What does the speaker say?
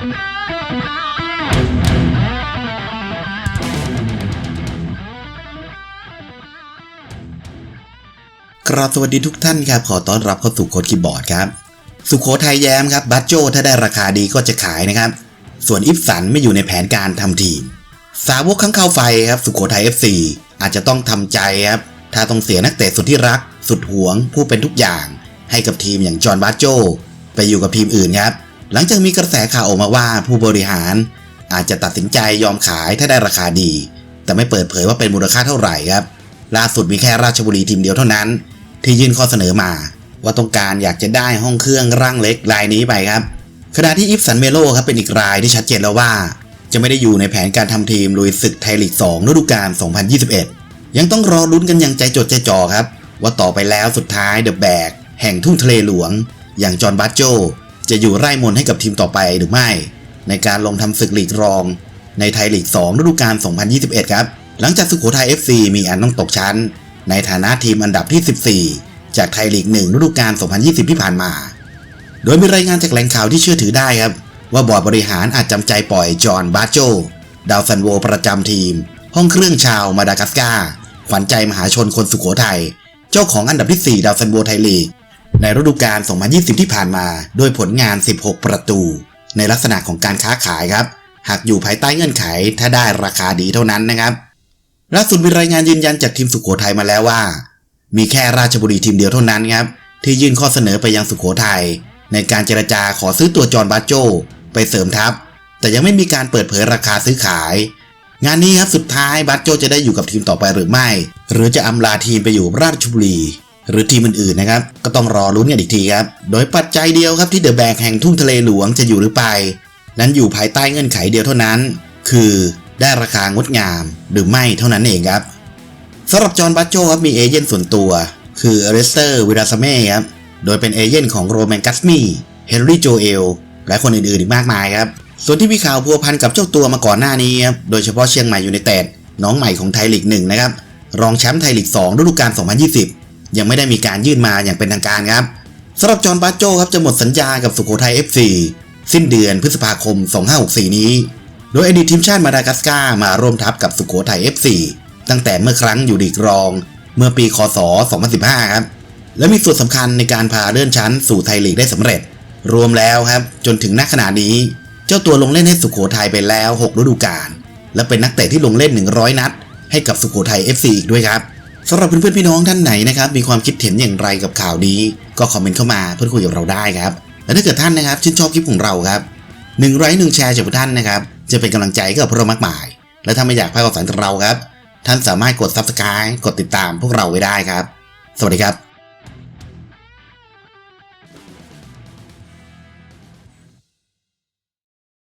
กราบสวัสดีทุกท่านครับ ขอต้อนรับเข้าสู่โค้ดคีย์บอร์ดครับ สุโขทัยแย้มครับบัตโจถ้าได้ราคาดีก็จะขายนะครับ ส่วนอิฟสันไม่อยู่ในแผนการทำทีม สาวกข้างเข้าไฟครับ สุโขทัย FC อาจจะต้องทำใจครับถ้าต้องเสียนักเตะสุดที่รัก สุดหวง ผู้เป็นทุกอย่าง ให้กับทีมอย่างจอห์นบัตโจไปอยู่กับทีมอื่นครับ หลังจากมีกระแสข่าวออกมาว่าผู้บริหาร อาจจะตัดสินใจยอมขายถ้าได้ราคาดี แต่ไม่เปิดเผยว่าเป็นมูลค่าเท่าไหร่ครับ ล่าสุดมีแค่ราชบุรีทีมเดียวเท่านั้น ที่ยื่นข้อเสนอมา ว่าต้องการอยากจะได้ห้องเครื่องร่างเล็กรายนี้ไปครับขณะที่อิฟสันเมโลครับเป็นอีกรายที่ชัดเจนแล้วว่า จะไม่ได้อยู่ในแผนการทำทีมลุยศึกไทยลีก2ฤดูกาล 2021 ยังต้องรอลุ้นกันอย่างใจจดใจจ่อครับ ว่าต่อไปแล้วสุดท้ายเดอะแบกแห่งทุ่งทะเลหลวง อย่างจอห์นบัตโจ จะอยู่ไร่มนให้กับทีมต่อไปหรือไม่ ในการลงทำศึกลีกรอง ในไทยลีก 2 ฤดูกาล 2021 ครับ หลังจากสุโขทัย FC มีอันต้องตกชั้น ในฐานะทีมอันดับที่ 14 จากไทยลีก 1 ฤดูกาล 2020 ที่ผ่านมา โดยมีรายงานจากแหล่งข่าวที่เชื่อถือได้ครับ ว่าบอร์ดบริหารอาจจำใจปล่อยจอห์นบาโจดาวซันโวประจำทีม ห้องเครื่องชาวมาดากัสการ์ขวัญใจมหาชนคนสุโขทัยเจ้าของอันดับที่ 4 ดาวซันโวไทยลีก ในฤดูกาล 2020 ที่ผ่านมาด้วยผลงาน 16 ประตู ในลักษณะของการค้าขายครับ หากอยู่ภายใต้เงื่อนไขถ้าได้ราคาดีเท่านั้นนะครับล่าสุดมีรายงานยืนยันจากทีมสุโขทัยมาแล้วว่า มีแค่ราชบุรีทีมเดียวเท่านั้นครับที่ยื่นข้อเสนอไปยังสุโขทัยในการเจรจาขอซื้อตัวจอห์นบาโจไปเสริมทัพ แต่ยังไม่มีการเปิดเผยราคาซื้อขาย งานนี้ครับสุดท้ายบาโจจะได้อยู่กับทีมต่อไปหรือไม่ หรือจะอำลาทีมไปอยู่ราชบุรี หรือทีมอื่นๆนะครับก็ต้องรอลุ้นกันอีกทีครับโดยปัจจัยเดียวครับที่เดอะแบกแห่งทุ่งทะเลหลวงจะอยู่หรือไป นั้นอยู่ภายใต้เงื่อนไขเดียวเท่านั้น คือได้ราคางดงามหรือไม่เท่านั้นเองครับสำหรับจอห์นบัตโจครับมีเอเย่นส่วนตัว คือเอเรสเตอร์วิราซเม่ครับโดยเป็นเอเย่นของโรแมนกัสมีเฮนรี่โจเอลและคนอื่นๆอีกมากมายครับส่วนที่มีข่าวพัวพันกับเจ้าตัวมาก่อนหน้านี้ครับโดยเฉพาะเชียงใหม่ยูไนเต็ดน้องใหม่ของไทยลีกหนึ่งนะครับรองแชมป์ไทยลีก2ฤดูกาล2020 ยังไม่ได้มีการยื่นมาอย่างเป็นทางการครับสำหรับจอห์นบัตโจครับจะหมดสัญญากับสุโขทัย FC สิ้นเดือนพฤษภาคม 2564 นี้ โดยอดีตทีมชาติมาดากัสการ์มาร่วมทัพกับสุโขทัย FC ตั้งแต่เมื่อครั้งอยู่ลีกรอง เมื่อปีคศ 2015 ครับ และมีส่วนสำคัญในการพาเลื่อนชั้นสู่ไทยลีกได้สำเร็จ รวมแล้วครับจนถึงณขณะนี้ เจ้าตัวลงเล่นให้สุโขทัยไปแล้ว 6 ฤดูกาลและเป็นนักเตะที่ลงเล่น 100 นัด ให้กับสุโขทัย FC อีกด้วยครับ สำหรับเพื่อนๆพี่น้องท่านไหนนะครับมีความคิดเห็นอย่างไรกับข่าวนี้ ก็คอมเมนต์เข้ามาเพื่อคุยกับเราได้ครับและถ้าเกิดท่านนะครับชื่นชอบคลิปของเราครับหนึ่งไลค์หนึ่งแชร์จากท่านนะครับจะเป็นกำลังใจกับพวกเรามากมาย และถ้าไม่อยากพลาดข่าวสารจากเราครับ ท่านสามารถกด subscribe กดติดตามพวกเราไว้ได้ครับ สวัสดีครับ